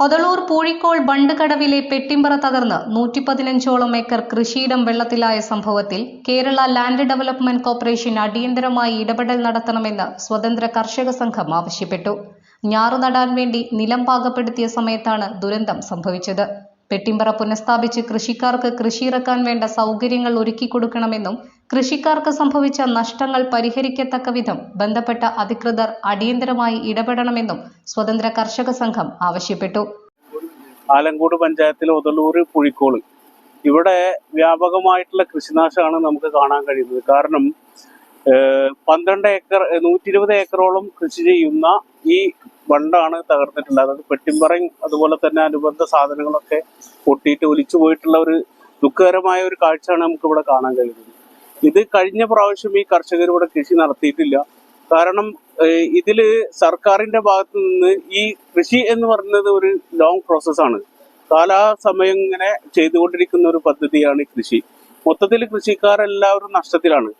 ഒതളൂർ പൂഴിക്കോൾ ബണ്ടുകടവിലെ പെട്ടിമ്പറ തകർന്ന് നൂറ്റി പതിനഞ്ചോളം ഏക്കർ കൃഷിയിടം വെള്ളത്തിലായ സംഭവത്തിൽ കേരള ലാൻഡ് ഡെവലപ്മെന്റ് കോർപ്പറേഷൻ അടിയന്തരമായി ഇടപെടൽ നടത്തണമെന്ന് സ്വതന്ത്ര കർഷക സംഘം ആവശ്യപ്പെട്ടു. ഞാറു നടാൻ വേണ്ടി നിലം പാകപ്പെടുത്തിയ സമയത്താണ് ദുരന്തം സംഭവിച്ചത്. പെട്ടിമ്പറ പുനഃസ്ഥാപിച്ച് കൃഷിക്കാർക്ക് കൃഷിയിറക്കാൻ വേണ്ട സൗകര്യങ്ങൾ ഒരുക്കി കൊടുക്കണമെന്നും കൃഷിക്കാർക്ക് സംഭവിച്ച നഷ്ടങ്ങൾ പരിഹരിക്കത്തക്ക വിധം ബന്ധപ്പെട്ട അധികൃതർ അടിയന്തരമായി ഇടപെടണമെന്നും സ്വതന്ത്ര കർഷക സംഘം ആവശ്യപ്പെട്ടു. ആലങ്കോട് പഞ്ചായത്തിലെ ഒതളൂർ പുഴിക്കോൾ ഇവിടെ വ്യാപകമായിട്ടുള്ള കൃഷിനാശമാണ് നമുക്ക് കാണാൻ കഴിയുന്നത്. കാരണം പന്ത്രണ്ട് ഏക്കർ നൂറ്റി ഇരുപത് ഏക്കറോളം കൃഷി ചെയ്യുന്ന ഈ ബണ്ടാണ് തകർന്നിട്ടുള്ളത്. അതായത് പെട്ടിമ്പറയും അതുപോലെ തന്നെ അനുബന്ധ സാധനങ്ങളൊക്കെ പൊട്ടിയിട്ട് ഒലിച്ചു പോയിട്ടുള്ള ഒരു ദുഃഖകരമായ ഒരു കാഴ്ചയാണ് നമുക്ക് ഇവിടെ കാണാൻ കഴിയുന്നത്. ഇത് കഴിഞ്ഞ പ്രാവശ്യം ഈ കർഷകർ ഇവിടെ കൃഷി നടത്തിയിട്ടില്ല. കാരണം ഇതിൽ സർക്കാരിന്റെ ഭാഗത്ത് നിന്ന് ഈ കൃഷി എന്ന് പറയുന്നത് ഒരു ലോങ് പ്രോസസ്സാണ് കാലാസമയം ഇങ്ങനെ ചെയ്തുകൊണ്ടിരിക്കുന്ന ഒരു പദ്ധതിയാണ് കൃഷി. മൊത്തത്തിൽ കൃഷിക്കാരെല്ലാവരും നഷ്ടത്തിലാണ്.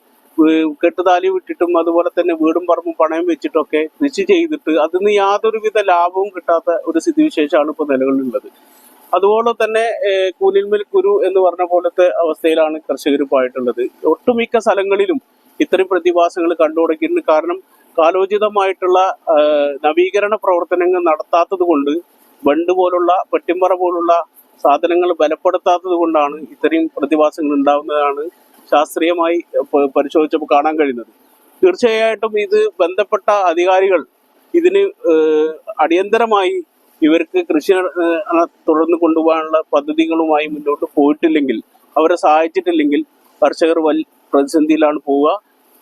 കെട്ടുതാലി വിട്ടിട്ടും അതുപോലെ തന്നെ വീടും പറമ്പും പണയം വെച്ചിട്ടൊക്കെ കൃഷി ചെയ്തിട്ട് അതിൽ നിന്ന് യാതൊരുവിധ ലാഭവും കിട്ടാത്ത ഒരു സ്ഥിതിവിശേഷമാണ് ഇപ്പോൾ നിലവിലുള്ളത് അതുപോലെ തന്നെ ഏഹ്, കുരു എന്ന് പറഞ്ഞ പോലത്തെ അവസ്ഥയിലാണ് കർഷകർ പോയിട്ടുള്ളത് ഒട്ടുമിക്ക സ്ഥലങ്ങളിലും ഇത്തരം പ്രതിഭാസങ്ങൾ കണ്ടുപിടിക്കുന്നുണ്ട് കാരണം കാലോചിതമായിട്ടുള്ള നവീകരണ പ്രവർത്തനങ്ങൾ നടത്താത്തത് കൊണ്ട് ബണ്ട് പോലുള്ള പെട്ടിമ്പറ പോലുള്ള സാധനങ്ങൾ ബലപ്പെടുത്താത്തത് കൊണ്ടാണ് ഇത്രയും പ്രതിഭാസങ്ങൾ ഉണ്ടാകുന്നതാണ് ശാസ്ത്രീയമായി പരിശോധിച്ചപ്പോൾ കാണാൻ കഴിയുന്നത്. തീർച്ചയായിട്ടും ഇത് ബന്ധപ്പെട്ട അധികാരികൾ ഇതിന് അടിയന്തരമായി ഇവർക്ക് കൃഷി തുടർന്ന് കൊണ്ടുപോകാനുള്ള പദ്ധതികളുമായി മുന്നോട്ട് പോയിട്ടില്ലെങ്കിൽ അവരെ സഹായിച്ചിട്ടില്ലെങ്കിൽ കർഷകർ വൽ പ്രതിസന്ധിയിലാണ് പോവുക.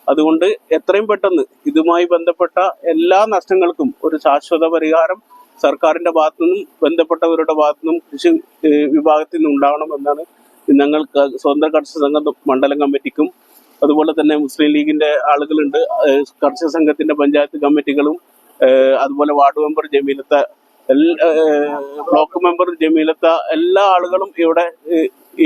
അതുകൊണ്ട് എത്രയും പെട്ടെന്ന് ഇതുമായി ബന്ധപ്പെട്ട എല്ലാ നഷ്ടങ്ങൾക്കും ഒരു ശാശ്വത പരിഹാരം സർക്കാരിന്റെ ഭാഗത്തു നിന്നും ബന്ധപ്പെട്ടവരുടെ ഭാഗത്തു നിന്നും കൃഷി വിഭാഗത്തിൽ നിന്നും ഉണ്ടാവണമെന്നാണ് ഞങ്ങൾ സ്വതന്ത്ര കർഷക സംഘം മണ്ഡലം കമ്മിറ്റിക്കും അതുപോലെ തന്നെ മുസ്ലിം ലീഗിന്റെ ആളുകളുണ്ട്. കർഷക സംഘത്തിന്റെ പഞ്ചായത്ത് കമ്മിറ്റികളും അതുപോലെ വാർഡ് മെമ്പർ ജമീലത്ത ബ്ലോക്ക് മെമ്പർ ജമീലത്ത എല്ലാ ആളുകളും ഇവിടെ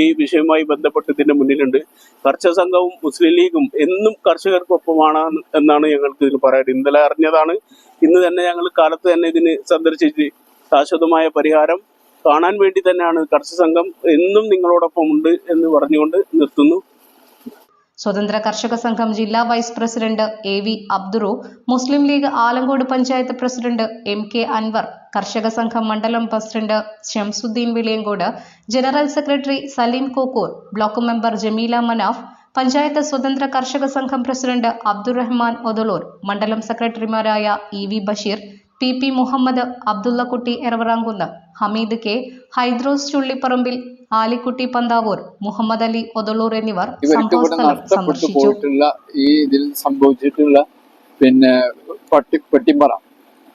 ഈ വിഷയവുമായി ബന്ധപ്പെട്ട് ഇതിന്റെ മുന്നിലുണ്ട്. കർഷക സംഘവും മുസ്ലിം ലീഗും എന്നും കർഷകർക്കൊപ്പമാണ് എന്നാണ് ഞങ്ങൾക്ക് ഇതിൽ പറയാൻ ഇന്നലെ അറിഞ്ഞതാണ്. ഇന്ന് തന്നെ ഞങ്ങൾ കാലത്ത് തന്നെ ഇതിന് സന്ദർശിച്ച് ശാശ്വതമായ പരിഹാരം കാണാൻ വേണ്ടി തന്നെയാണ് കർഷക സംഘം എന്നും നിങ്ങളോടൊപ്പം ഉണ്ട് എന്ന് പറഞ്ഞുകൊണ്ട് നിർത്തുന്നു. സ്വതന്ത്ര കർഷക സംഘം ജില്ലാ vice president A V അബ്ദുറു Muslim League Alankode panchayat president M K Anwar കർഷക സംഘം മണ്ഡലം president Shamsuddin Viliyankode general secretary Saleem Kokkur block member Jameela Manaf panchayat സ്വതന്ത്ര കർഷക സംഘം പ്രസിഡന്റ് അബ്ദുറഹ്മാൻ ഒതളൂർ മണ്ഡലം സെക്രട്ടറിമാരായ E V Basheer P P Muhammad Abdullakutty Eravarakunnu Hameed K Haidros Chullipparambil Alikutty Panthavoor Muhammad Ali Othalur എന്നിവർ സംഭവസ്ഥലം സന്ദർശിച്ചു. ഈ ഇതിൽ സംഭവിച്ചിട്ടുള്ള പിന്നെ പട്ടി പെട്ടിമ്പറ.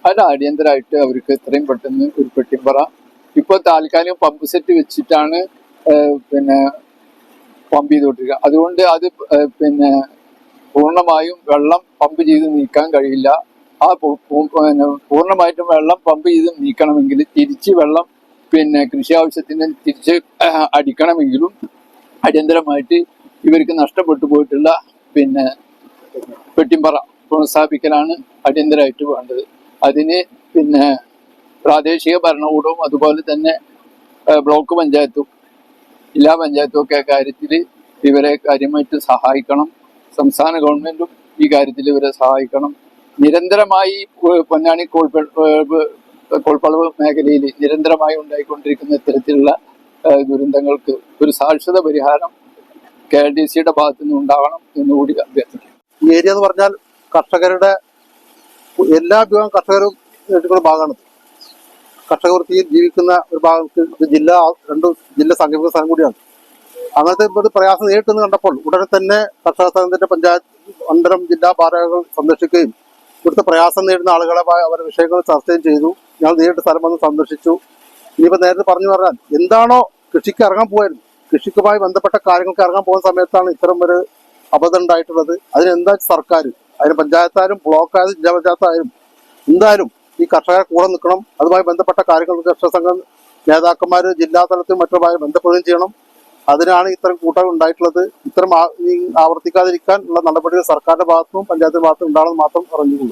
അത് അടിയന്തരമായിട്ട് അവർക്ക് എത്രയും പെട്ടെന്ന് ഒരു പെട്ടിമ്പറ. ഇപ്പോൾ താൽക്കാലികം പമ്പ് സെറ്റ് വെച്ചിട്ടാണ് പിന്നെ പമ്പ് ചെയ്തുകൊണ്ടിരിക്കുക. അതുകൊണ്ട് അത് പിന്നെ പൂർണമായും വെള്ളം പമ്പ് ചെയ്ത് നീക്കാൻ കഴിയില്ല. ആ പൂർണമായിട്ടും വെള്ളം പമ്പ് ചെയ്ത് നീക്കണമെങ്കിൽ തിരിച്ച് വെള്ളം പിന്നെ കൃഷി ആവശ്യത്തിന് തിരിച്ച് അടിക്കണമെങ്കിലും അടിയന്തരമായിട്ട് ഇവർക്ക് നഷ്ടപ്പെട്ടു പോയിട്ടുള്ള പിന്നെ പെട്ടിമ്പറ പുനഃസ്ഥാപിക്കലാണ് അടിയന്തരമായിട്ട് വേണ്ടത്. അതിന് പിന്നെ പ്രാദേശിക ഭരണകൂടവും അതുപോലെ തന്നെ ബ്ലോക്ക് പഞ്ചായത്തും ജില്ലാ പഞ്ചായത്തും ഒക്കെ കാര്യത്തിൽ ഇവരെ കാര്യമായിട്ട് സഹായിക്കണം. സംസ്ഥാന ഗവൺമെന്റും ഈ കാര്യത്തിൽ ഇവരെ സഹായിക്കണം. നിരന്തരമായി പൊന്നാനി കോൾപ്പ ഏഹ്, കോൾപ്പളവ് മേഖലയിൽ നിരന്തരമായി ഉണ്ടായിക്കൊണ്ടിരിക്കുന്ന ഇത്തരത്തിലുള്ള ദുരന്തങ്ങൾക്ക് ഒരു ശാശ്വത പരിഹാരം കെ ഡി സിയുടെ ഭാഗത്തു നിന്ന് ഉണ്ടാവണം എന്നുകൂടി അഭ്യർത്ഥിക്കും ഈ ഏരിയ എന്ന് പറഞ്ഞാൽ കർഷകരുടെ എല്ലാ വിഭാഗം കർഷകരും ഭാഗമാണ്. കർഷക വൃത്തിയിൽ ജീവിക്കുന്ന ഒരു ഭാഗം ജില്ല രണ്ട് ജില്ല സംഘടിപ്പിക്കുന്ന സ്ഥലം കൂടിയാണ്. അങ്ങനത്തെ ഒരു പ്രയാസം നേരിട്ടെന്ന് കണ്ടപ്പോൾ ഉടനെ തന്നെ കർഷക സംഘത്തിന്റെ പഞ്ചായത്ത് അന്തരം ജില്ലാ പാരകൾ സന്ദർശിക്കുകയും ഇവിടുത്തെ പ്രയാസം നേരിടുന്ന ആളുകളെ അവരുടെ വിഷയങ്ങൾ ചർച്ചയും ചെയ്തു. ഞങ്ങൾ നേരിട്ട് സ്ഥലം വന്ന് സന്ദർശിച്ചു. ഇനിയിപ്പോൾ നേരത്തെ പറഞ്ഞു പറഞ്ഞാൽ എന്താണോ കൃഷിക്ക് ഇറങ്ങാൻ പോയത്. കൃഷിക്കുമായി ബന്ധപ്പെട്ട കാര്യങ്ങൾക്ക് ഇറങ്ങാൻ പോകുന്ന സമയത്താണ് ഇത്തരം ഒരു അബദ്ധം ഉണ്ടായിട്ടുള്ളത്. അതിനെന്താ സർക്കാർ അതിന് പഞ്ചായത്തായാലും ബ്ലോക്കായാലും ജില്ലാ പഞ്ചായത്തായാലും എന്തായാലും ഈ കർഷകരെ കൂടെ നിൽക്കണം. അതുമായി ബന്ധപ്പെട്ട കാര്യങ്ങൾ കർഷക സംഘം നേതാക്കന്മാർ ജില്ലാ തലത്തിൽ മറ്റുമായി ബന്ധപ്പെടുകയും ചെയ്യണം. അതിനാണ് ഇത്തരം കൂട്ടം ഉണ്ടായിട്ടുള്ളത്. ഇത്തരം ആവർത്തിക്കാതിരിക്കാൻ ഉള്ള നടപടികൾ സർക്കാരിന്റെ ഭാഗത്തുനിന്നും പഞ്ചായത്തിന്റെ ഭാഗത്തും ഉണ്ടാകണമെന്ന് മാത്രം പറഞ്ഞുകൊള്ളു